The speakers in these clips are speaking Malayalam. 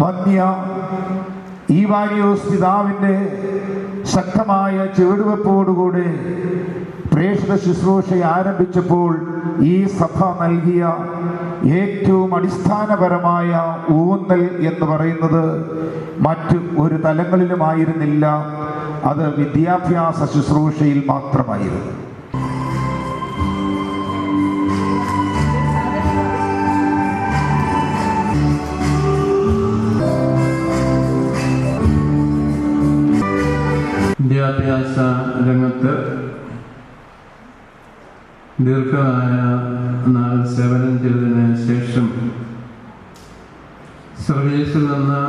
വന്യ ഈവാനിയോസ് പിതാവിന്റെ ശക്തമായ ചുവടുവെപ്പോടുകൂടി പ്രേക്ഷിത ശുശ്രൂഷ ആരംഭിച്ചപ്പോൾ ഈ സഭ നൽകിയ ഏറ്റവും അടിസ്ഥാനപരമായ ഊന്നൽ എന്ന് പറയുന്നത് മറ്റ് ഒരു തലങ്ങളിലുമായിരുന്നില്ല. അത് വിദ്യാഭ്യാസ ശുശ്രൂഷയിൽ മാത്രമായിരുന്നു. വിദ്യാഭ്യാസ രംഗത്ത് ദീർഘമായ നാൾ സേവനം ചെയ്തതിന് ശേഷം സർവീസിൽ നിന്ന്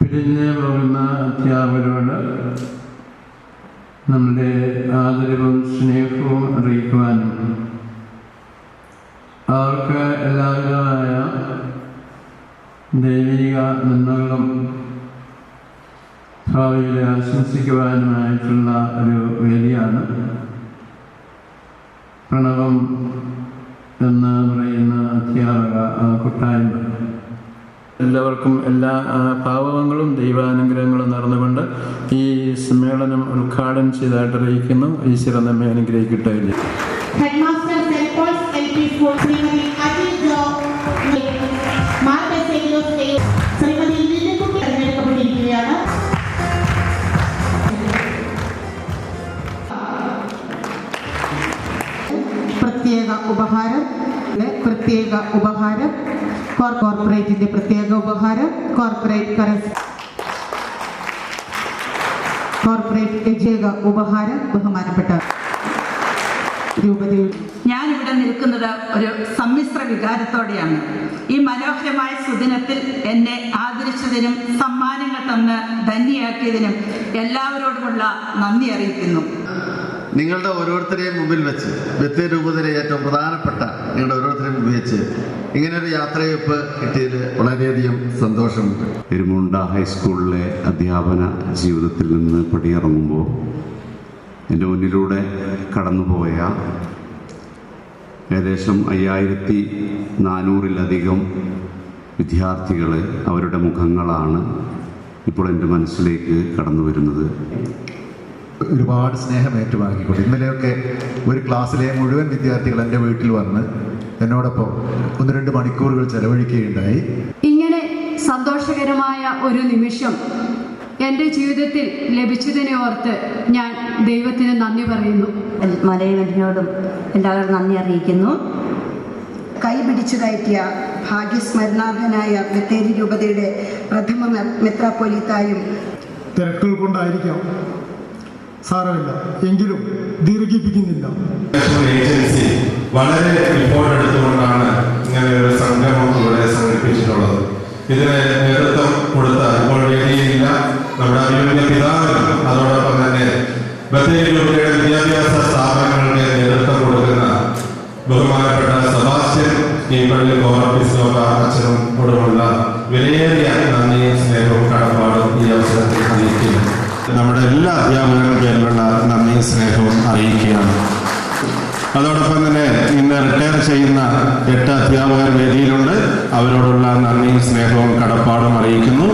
പിരിഞ്ഞു പോകുന്ന അധ്യാപകരോട് നമ്മുടെ ആദരവും സ്നേഹവും അറിയിക്കുവാനും അവർക്ക് എല്ലാവിധമായ ഭാവിയിൽ ആശംസിക്കുവാനുമായിട്ടുള്ള ഒരു വേദിയാണ്. പ്രണവം എന്ന് പറയുന്ന അധ്യാപക കൂട്ടായ്മ എല്ലാവർക്കും എല്ലാ ഭാവങ്ങളും ദൈവാനുഗ്രഹങ്ങളും നടന്നുകൊണ്ട് ഈ സമ്മേളനം ഉദ്ഘാടനം ചെയ്തതായിട്ട് അറിയിക്കുന്നു ഈശ്വരൻ നമ്മെ അനുഗ്രഹിക്കട്ടെ. ഉപഹാരം പ്രത്യേക ഉപഹാരം കോർ- കോർപ്പറേറ്റിന്റെ പ്രത്യേക ഉപഹാരം കോർപ്പറേറ്റ് കറൻസി കോർപ്പറേറ്റ് പ്രത്യേക ഉപഹാരം ബഹുമാനപ്പെട്ട ഞാൻ ഇവിടെ നിൽക്കുന്നത് ഒരു സമ്മിശ്ര വികാരത്തോടെയാണ്. ഈ മനോഹരമായ സുദിനത്തിൽ എന്നെ ആദരിച്ചതിനും സമ്മാനങ്ങൾ തന്ന് ധന്യയാക്കിയതിനും എല്ലാവരോടുമുള്ള നന്ദി അറിയിക്കുന്നു. നിങ്ങളുടെ ഓരോരുത്തരെയും മുമ്പിൽ വെച്ച് വ്യക്തി രൂപതയിലെ ഏറ്റവും പ്രധാനപ്പെട്ട നിങ്ങളുടെ ഓരോരുത്തരെയും മുമ്പിൽ വെച്ച് ഇങ്ങനൊരു യാത്രയപ്പ് കിട്ടിയതിൽ വളരെയധികം സന്തോഷമുണ്ട്. എരുമുണ്ട ഹൈസ്കൂളിലെ അധ്യാപന ജീവിതത്തിൽ നിന്ന് പടിയിറങ്ങുമ്പോൾ എന്റെ മുന്നിലൂടെ കടന്നുപോയ ഏകദേശം അയ്യായിരത്തി നാനൂറിലധികം വിദ്യാർത്ഥികൾ അവരുടെ മുഖങ്ങളാണ് ഇപ്പോൾ എന്റെ മനസ്സിലേക്ക് കടന്നു വരുന്നത് ഒരുപാട് സ്നേഹം ഏറ്റുവാങ്ങിക്കൊണ്ട്. ഇന്നലെയൊക്കെ ഒരു ക്ലാസ്സിലെ മുഴുവൻ വിദ്യാർത്ഥികൾ എന്റെ വീട്ടിൽ വന്ന് എന്നോടൊപ്പം ഒന്ന് രണ്ട് മണിക്കൂറുകൾ ചെലവഴിക്കുകയുണ്ടായി. ഇങ്ങനെ സന്തോഷകരമായ ഒരു നിമിഷം എന്റെ ജീവിതത്തിൽ ലഭിച്ചതിനെ ഓർത്ത് ഞാൻ ദൈവത്തിന് നന്ദി പറയുന്നു. മലയവന്റിനോടും എല്ലാവരും നന്ദി അറിയിക്കുന്നു. കൈപിടിച്ചു കയറ്റിയ ഭാഗ്യസ്മരണാർഹനായ ബത്തേരി രൂപതയുടെ പ്രഥമ മെത്രാപ്പൊലിത്തായും തിരക്കുകൾ കൊണ്ടായിരിക്കാം. സാരമില്ല. എങ്കിലും ദീർഘിപ്പിക്കുന്നില്ല. ഏജൻസി വളരെ റിപ്പോർട്ട് എടുത്തുകൊണ്ടാണ് ഇങ്ങനെ ഒരു സംഗമം ഇവിടെ സംഘടിപ്പിച്ചിട്ടുള്ളത്. ഇതിന് നേതൃത്വം കൊടുത്ത ഇപ്പോൾ വേദിയില്ല നമ്മുടെ അഭിമുഖ പിതാവിനും അതോടൊപ്പം തന്നെ ബത്തേരി വിദ്യാഭ്യാസ സ്ഥാപനങ്ങൾക്ക് നേതൃത്വം കൊടുക്കുന്ന ബഹുമാനപ്പെട്ട സെബാസ്റ്റ്യൻ കീപ്പള്ളി കോർപ്പിസിലോക അച്ഛനും കൊടുമുള്ള വിലയേറിയ നന്ദിയും സ്നേഹവും കടപ്പാടും അറിയിക്കുകയാണ്. അതോടൊപ്പം തന്നെ ഇന്ന് റിട്ടയർ ചെയ്യുന്ന എട്ട് അധ്യാപകർ വേദിയിലുണ്ട്. അവരോടുള്ള നന്ദിയും സ്നേഹവും കടപ്പാടും അറിയിക്കുന്നു.